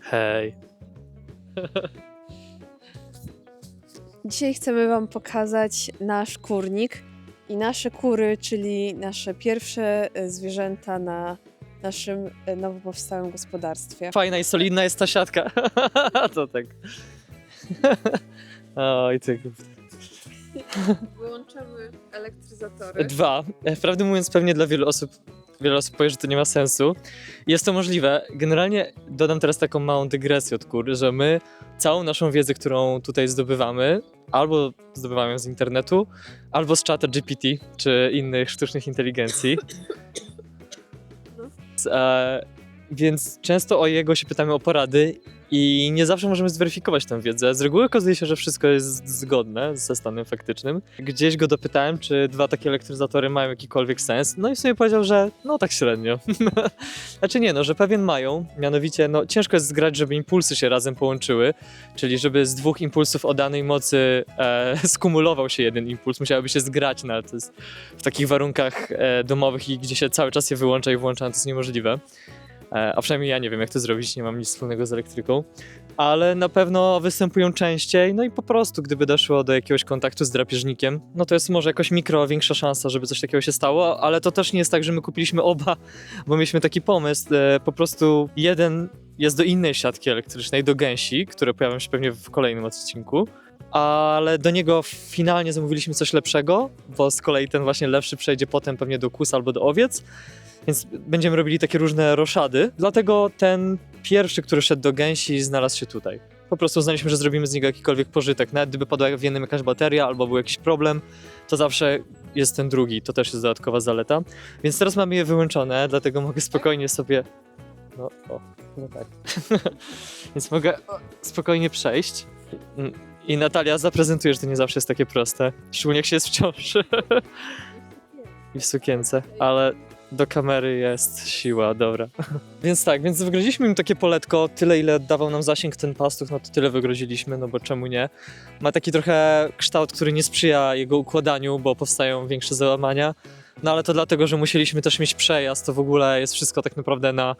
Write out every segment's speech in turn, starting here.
Hej. Dzisiaj chcemy Wam pokazać nasz kurnik i nasze kury, czyli nasze pierwsze e, zwierzęta na naszym e, nowo powstałym gospodarstwie. Fajna i solidna jest ta siatka. to tak. Oj, ty. Wyłączamy elektryzatory. Dwa. E, Prawdę mówiąc, pewnie dla wielu osób, wiele osób powie, że to nie ma sensu. Jest to możliwe. Generalnie dodam teraz taką małą dygresję od kur, że my całą naszą wiedzę, którą tutaj zdobywamy, albo zdobywamy ją z internetu, albo z czata GPT, czy innych sztucznych inteligencji. E, więc często o jego się pytamy o porady i nie zawsze możemy zweryfikować tę wiedzę. Z reguły okazuje się, że wszystko jest zgodne ze stanem faktycznym. Gdzieś go dopytałem, czy dwa takie elektryzatory mają jakikolwiek sens, no i sobie powiedział, że no tak średnio. znaczy nie, no, że pewien mają, mianowicie no ciężko jest zgrać, żeby impulsy się razem połączyły, czyli żeby z dwóch impulsów o danej mocy e, skumulował się jeden impuls, musiałoby się zgrać na to jest w takich warunkach e, domowych i gdzie się cały czas je wyłącza i włącza, no to jest niemożliwe. E, A przynajmniej ja nie wiem, jak to zrobić, nie mam nic wspólnego z elektryką. Ale na pewno występują częściej, no i po prostu, gdyby doszło do jakiegoś kontaktu z drapieżnikiem, no to jest może jakoś mikro większa szansa, żeby coś takiego się stało, ale to też nie jest tak, że my kupiliśmy oba, bo mieliśmy taki pomysł, e, po prostu jeden jest do innej siatki elektrycznej, do gęsi, które pojawią się pewnie w kolejnym odcinku, ale do niego finalnie zamówiliśmy coś lepszego, bo z kolei ten właśnie lepszy przejdzie potem pewnie do kus albo do owiec, więc będziemy robili takie różne roszady. Dlatego ten pierwszy, który szedł do gęsi, znalazł się tutaj. Po prostu uznaliśmy, że zrobimy z niego jakikolwiek pożytek. Nawet gdyby padła w jednym jakaś bateria albo był jakiś problem, to zawsze jest ten drugi. To też jest dodatkowa zaleta. Więc teraz mamy je wyłączone, dlatego mogę spokojnie sobie. No, o, no tak. Więc mogę spokojnie przejść. I Natalia zaprezentuje, że to nie zawsze jest takie proste. Szczególnie jak się jest w ciąży. I w sukience, ale do kamery jest siła, dobra. Więc tak, więc wygrodziliśmy im takie poletko, tyle ile dawał nam zasięg ten pastuch, no to tyle wygrodziliśmy, no bo czemu nie. Ma taki trochę kształt, który nie sprzyja jego układaniu, bo powstają większe załamania. No ale to dlatego, że musieliśmy też mieć przejazd, to w ogóle jest wszystko tak naprawdę na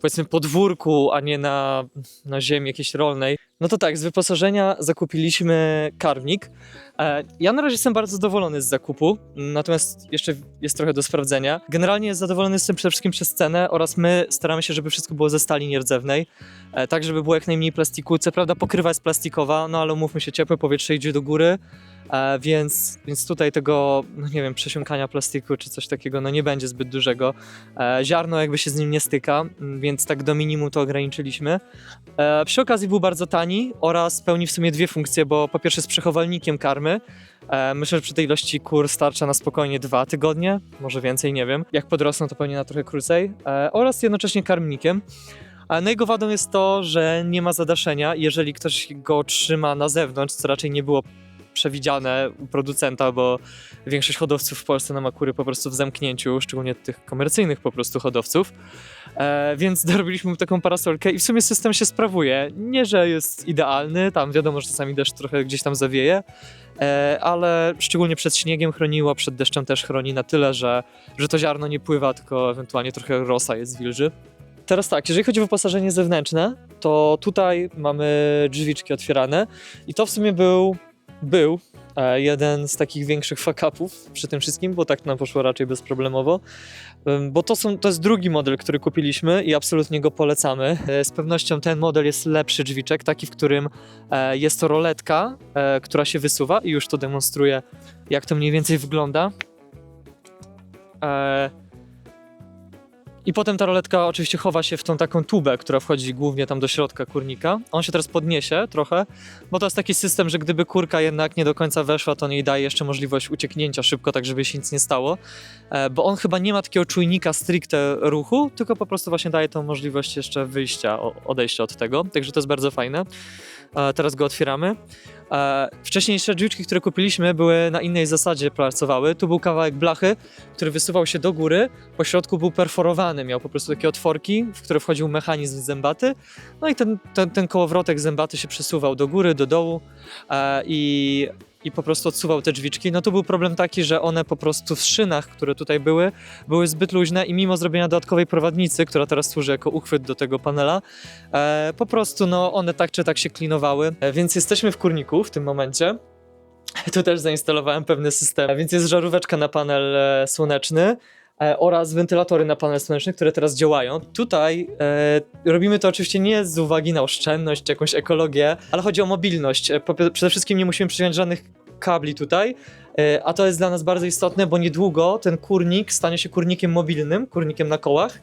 powiedzmy podwórku, a nie na, na ziemi jakiejś rolnej. No to tak, z wyposażenia zakupiliśmy karmnik. E, Ja na razie jestem bardzo zadowolony z zakupu, natomiast jeszcze jest trochę do sprawdzenia. Generalnie zadowolony jestem przede wszystkim przez cenę oraz my staramy się, żeby wszystko było ze stali nierdzewnej, e, tak żeby było jak najmniej plastiku. Co prawda pokrywa jest plastikowa, no ale umówmy się, ciepłe powietrze idzie do góry, e, więc, więc tutaj tego, no nie wiem, przesiąkania plastiku czy coś takiego, no nie będzie zbyt dużego. E, Ziarno jakby się z nim nie styka, więc tak do minimum to ograniczyliśmy. E, Przy okazji był bardzo tani oraz pełni w sumie dwie funkcje, bo po pierwsze z przechowalnikiem karmy. Myślę, że przy tej ilości kur starcza na spokojnie dwa tygodnie, może więcej, nie wiem. Jak podrosną, to pewnie na trochę krócej. Oraz jednocześnie karmnikiem. No jego wadą jest to, że nie ma zadaszenia. Jeżeli ktoś go trzyma na zewnątrz, co raczej nie było przewidziane u producenta, bo większość hodowców w Polsce no ma kury po prostu w zamknięciu, szczególnie tych komercyjnych po prostu hodowców. E, więc dorobiliśmy mu taką parasolkę i w sumie system się sprawuje. Nie, że jest idealny, tam wiadomo, że czasami deszcz trochę gdzieś tam zawieje, e, ale szczególnie przed śniegiem chroniło, przed deszczem też chroni na tyle, że, że to ziarno nie pływa, tylko ewentualnie trochę rosa jest wilży. Teraz tak, jeżeli chodzi o wyposażenie zewnętrzne, to tutaj mamy drzwiczki otwierane i to w sumie był, był e, jeden z takich większych fuck-upów przy tym wszystkim, bo tak nam poszło raczej bezproblemowo. Bo to, są, to jest drugi model, który kupiliśmy i absolutnie go polecamy. E, Z pewnością ten model jest lepszy drzwiczek, taki, w którym e, jest to roletka, która się wysuwa i już to demonstruję, jak to mniej więcej wygląda. I potem ta roletka oczywiście chowa się w tą taką tubę, która wchodzi głównie tam do środka kurnika. On się teraz podniesie trochę, bo to jest taki system, że gdyby kurka jednak nie do końca weszła, to on jej daje jeszcze możliwość ucieknięcia szybko, tak żeby się nic nie stało. E, bo on chyba nie ma takiego czujnika stricte ruchu, tylko po prostu właśnie daje tą możliwość jeszcze wyjścia, odejścia od tego, także to jest bardzo fajne. E, Teraz go otwieramy. E, Wcześniejsze drzwiczki, które kupiliśmy, były na innej zasadzie pracowały. Tu był kawałek blachy, który wysuwał się do góry, po środku był perforowany, miał po prostu takie otworki, w które wchodził mechanizm zębaty, no i ten, ten, ten kołowrotek zębaty się przesuwał do góry, do dołu e, i i po prostu odsuwał te drzwiczki, no to był problem taki, że one po prostu w szynach, które tutaj były, były zbyt luźne i mimo zrobienia dodatkowej prowadnicy, która teraz służy jako uchwyt do tego panela, e, po prostu no one tak czy tak się klinowały. E, więc jesteśmy w kurniku w tym momencie. Tu też zainstalowałem pewny system, więc jest żaróweczka na panel e, słoneczny e, oraz wentylatory na panel słoneczny, które teraz działają. Tutaj e, robimy to oczywiście nie z uwagi na oszczędność czy jakąś ekologię, ale chodzi o mobilność. E, przede wszystkim nie musimy przyjąć żadnych kabli tutaj, e, a to jest dla nas bardzo istotne, bo niedługo ten kurnik stanie się kurnikiem mobilnym, kurnikiem na kołach.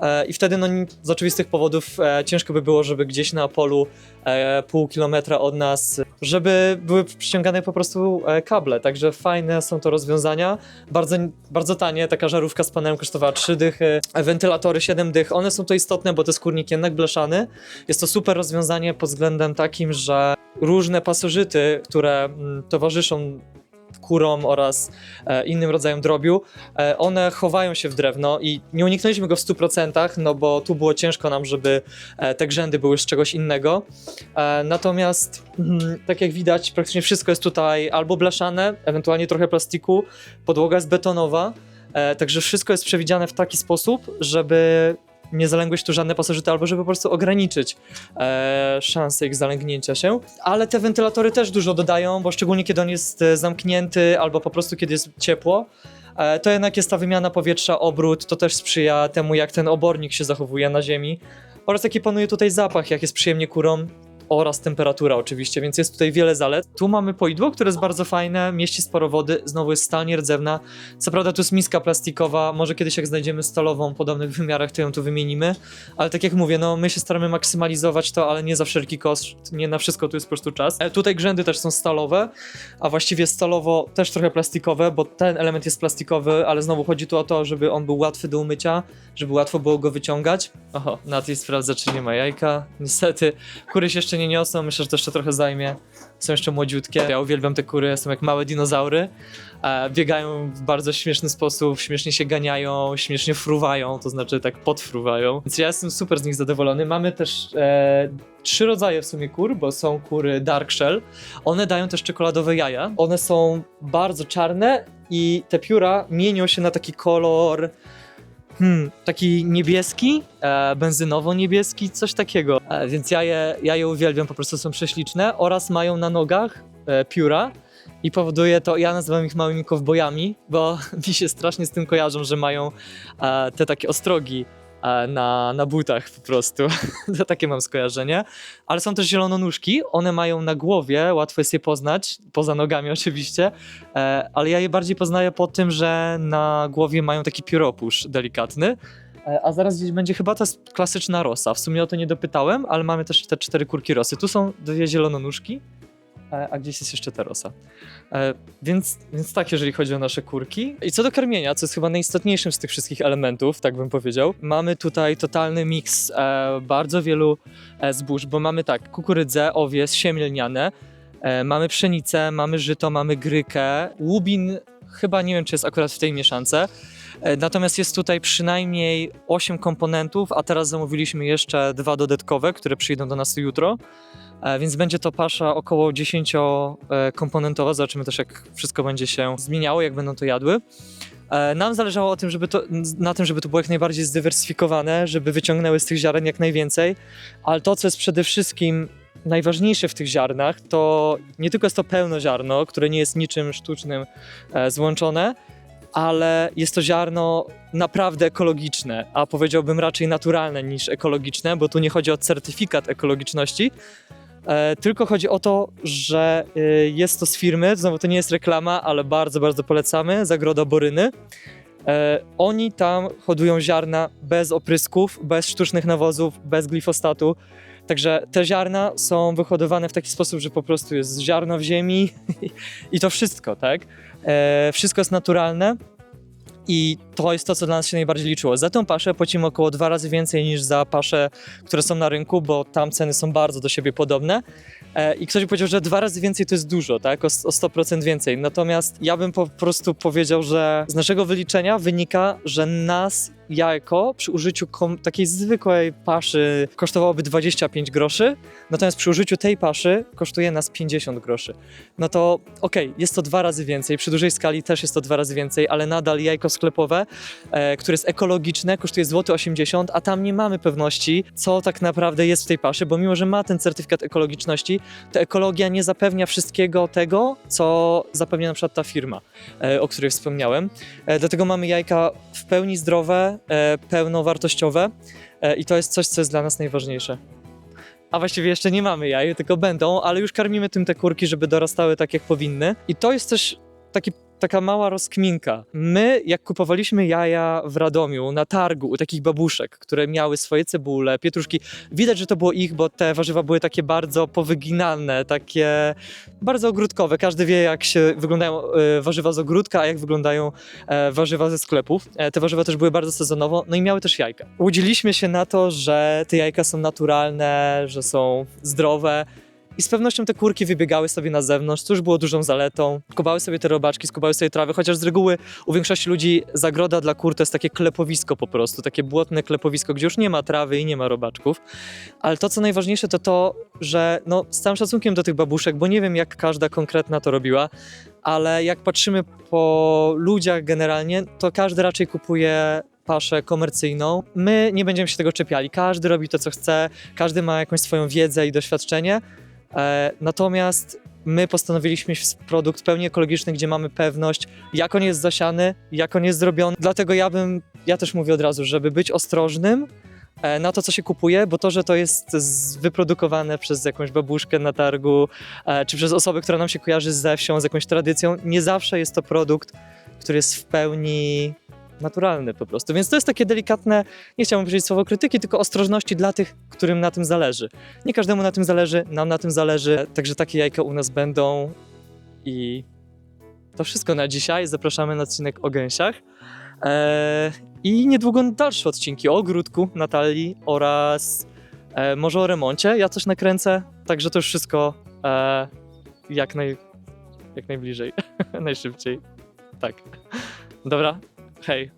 E, I wtedy no, z oczywistych powodów e, ciężko by było, żeby gdzieś na polu e, pół kilometra od nas, żeby były przyciągane po prostu kable. Także fajne są to rozwiązania. Bardzo, bardzo tanie, taka żarówka z panelem kosztowała 3 dychy, wentylatory 7 dych. One są to istotne, bo to jest kurnik jednak blaszany. Jest to super rozwiązanie pod względem takim, że różne pasożyty, które mm, towarzyszą kurom oraz e, innym rodzajom drobiu, e, one chowają się w drewno i nie uniknęliśmy go w 100%, no bo tu było ciężko nam, żeby e, te grzędy były z czegoś innego. E, natomiast, mm, tak jak widać, praktycznie wszystko jest tutaj albo blaszane, ewentualnie trochę plastiku, podłoga jest betonowa, e, także wszystko jest przewidziane w taki sposób, żeby nie zalęgły się tu żadne pasożyty, albo żeby po prostu ograniczyć e, szanse ich zalęgnięcia się. Ale te wentylatory też dużo dodają, bo szczególnie kiedy on jest e, zamknięty, albo po prostu kiedy jest ciepło, e, to jednak jest ta wymiana powietrza, obrót, to też sprzyja temu, jak ten obornik się zachowuje na ziemi. Oraz jaki panuje tutaj zapach, jak jest przyjemnie kurom. Oraz temperatura oczywiście, więc jest tutaj wiele zalet. Tu mamy poidło, które jest bardzo fajne, mieści sporo wody, znowu jest stal nierdzewna. Co prawda tu jest miska plastikowa, może kiedyś jak znajdziemy stalową w podobnych wymiarach, to ją tu wymienimy. Ale tak jak mówię, no my się staramy maksymalizować to, ale nie za wszelki koszt, nie na wszystko tu jest po prostu czas. E, tutaj grzędy też są stalowe, a właściwie stalowo też trochę plastikowe, bo ten element jest plastikowy, ale znowu chodzi tu o to, żeby on był łatwy do umycia, żeby łatwo było go wyciągać. Oho, Nati sprawdza, czy nie ma jajka. Niestety, kury się nie niosą, myślę, że to jeszcze trochę zajmie. Są jeszcze młodziutkie. Ja uwielbiam te kury, są jak małe dinozaury. E, biegają w bardzo śmieszny sposób, śmiesznie się ganiają, śmiesznie fruwają, to znaczy tak podfruwają. Więc ja jestem super z nich zadowolony. Mamy też e, trzy rodzaje w sumie kur, bo są kury dark shell. One dają też czekoladowe jaja. One są bardzo czarne i te pióra mienią się na taki kolor hmm, taki niebieski, e, benzynowo-niebieski, coś takiego. E, więc ja je, ja je uwielbiam, po prostu są prześliczne oraz mają na nogach e, pióra i powoduje to, ja nazywam ich małymi kowbojami, bo mi się strasznie z tym kojarzą, że mają e, te takie ostrogi na, na butach po prostu. to takie mam skojarzenie. Ale są też zielononóżki, one mają na głowie, łatwo jest je poznać, poza nogami oczywiście, e, ale ja je bardziej poznaję po tym, że na głowie mają taki pióropusz delikatny. E, A zaraz gdzieś będzie chyba ta klasyczna rosa. W sumie o to nie dopytałem, ale mamy też te cztery kurki rosy. Tu są dwie zielononóżki, e, a gdzieś jest jeszcze ta rosa. E, Więc, więc tak, jeżeli chodzi o nasze kurki. I co do karmienia, co jest chyba najistotniejszym z tych wszystkich elementów, tak bym powiedział, mamy tutaj totalny miks e, bardzo wielu e, zbóż, bo mamy tak, kukurydzę, owies, siemię lniane, e, mamy pszenicę, mamy żyto, mamy grykę, łubin, chyba nie wiem, czy jest akurat w tej mieszance, E, Natomiast jest tutaj przynajmniej 8 komponentów, a teraz zamówiliśmy jeszcze dwa dodatkowe, które przyjdą do nas jutro. E, Więc będzie to pasza około 10-komponentowa. Zobaczymy też, jak wszystko będzie się zmieniało, jak będą to jadły. E, Nam zależało tym, to, na tym, żeby to było jak najbardziej zdywersyfikowane, żeby wyciągnęły z tych ziaren jak najwięcej, ale to, co jest przede wszystkim najważniejsze w tych ziarnach, to nie tylko jest to pełnoziarno, które nie jest niczym sztucznym e, złączone, ale jest to ziarno naprawdę ekologiczne, a powiedziałbym raczej naturalne niż ekologiczne, bo tu nie chodzi o certyfikat ekologiczności, e, tylko chodzi o to, że e, jest to z firmy, znowu to nie jest reklama, ale bardzo, bardzo polecamy, Zagroda Boryny. E, oni tam hodują ziarna bez oprysków, bez sztucznych nawozów, bez glifosatu. Także te ziarna są wyhodowane w taki sposób, że po prostu jest ziarno w ziemi i to wszystko, tak? E, wszystko jest naturalne i to jest to, co dla nas się najbardziej liczyło. Za tą paszę płacimy około dwa razy więcej niż za pasze, które są na rynku, bo tam ceny są bardzo do siebie podobne. E, I ktoś by powiedział, że dwa razy więcej to jest dużo, tak? O, o 100% więcej. Natomiast ja bym po prostu powiedział, że z naszego wyliczenia wynika, że nas jajko przy użyciu kom- takiej zwykłej paszy kosztowałoby 25 groszy, natomiast przy użyciu tej paszy kosztuje nas 50 groszy. No to okej, jest to dwa razy więcej, przy dużej skali też jest to dwa razy więcej, ale nadal jajko sklepowe, e, które jest ekologiczne, kosztuje złoty 80, a tam nie mamy pewności, co tak naprawdę jest w tej paszy, bo mimo, że ma ten certyfikat ekologiczności, to ekologia nie zapewnia wszystkiego tego, co zapewnia na przykład ta firma, e, o której wspomniałem. E, Dlatego mamy jajka w pełni zdrowe, pełnowartościowe e, i to jest coś, co jest dla nas najważniejsze. A właściwie jeszcze nie mamy jaj, tylko będą, ale już karmimy tym te kurki, żeby dorastały tak, jak powinny. I to jest też taki, taka mała rozkminka. My, jak kupowaliśmy jaja w Radomiu na targu u takich babuszek, które miały swoje cebule, pietruszki, widać, że to było ich, bo te warzywa były takie bardzo powyginane, takie bardzo ogródkowe. Każdy wie, jak się wyglądają e, warzywa z ogródka, a jak wyglądają e, warzywa ze sklepów. E, te warzywa też były bardzo sezonowo, no i miały też jajka. Łudziliśmy się na to, że te jajka są naturalne, że są zdrowe. I z pewnością te kurki wybiegały sobie na zewnątrz, co już było dużą zaletą. Skubały sobie te robaczki, skubały sobie trawy, chociaż z reguły u większości ludzi zagroda dla kur to jest takie klepowisko po prostu, takie błotne klepowisko, gdzie już nie ma trawy i nie ma robaczków. Ale to, co najważniejsze, to to, że no, z całym szacunkiem do tych babuszek, bo nie wiem, jak każda konkretna to robiła, ale jak patrzymy po ludziach generalnie, to każdy raczej kupuje paszę komercyjną. My nie będziemy się tego czepiali. Każdy robi to, co chce, każdy ma jakąś swoją wiedzę i doświadczenie. E, natomiast my postanowiliśmy mieć produkt pełni ekologiczny, gdzie mamy pewność, jak on jest zasiany, jak on jest zrobiony. Dlatego ja bym, ja też mówię od razu, żeby być ostrożnym e, na to, co się kupuje, bo to, że to jest wyprodukowane przez jakąś babuszkę na targu, e, czy przez osobę, która nam się kojarzy ze wsią, z jakąś tradycją, nie zawsze jest to produkt, który jest w pełni naturalny po prostu. Więc to jest takie delikatne, nie chciałbym powiedzieć słowo krytyki, tylko ostrożności dla tych, którym na tym zależy. Nie każdemu na tym zależy, nam na tym zależy, także takie jajka u nas będą i to wszystko na dzisiaj. Zapraszamy na odcinek o gęsiach. Eee, I niedługo dalsze odcinki o ogródku Natalii oraz e, może o remoncie. Ja coś nakręcę, także to już wszystko e, jak, naj, jak najbliżej, najszybciej. Tak. Dobra, hej.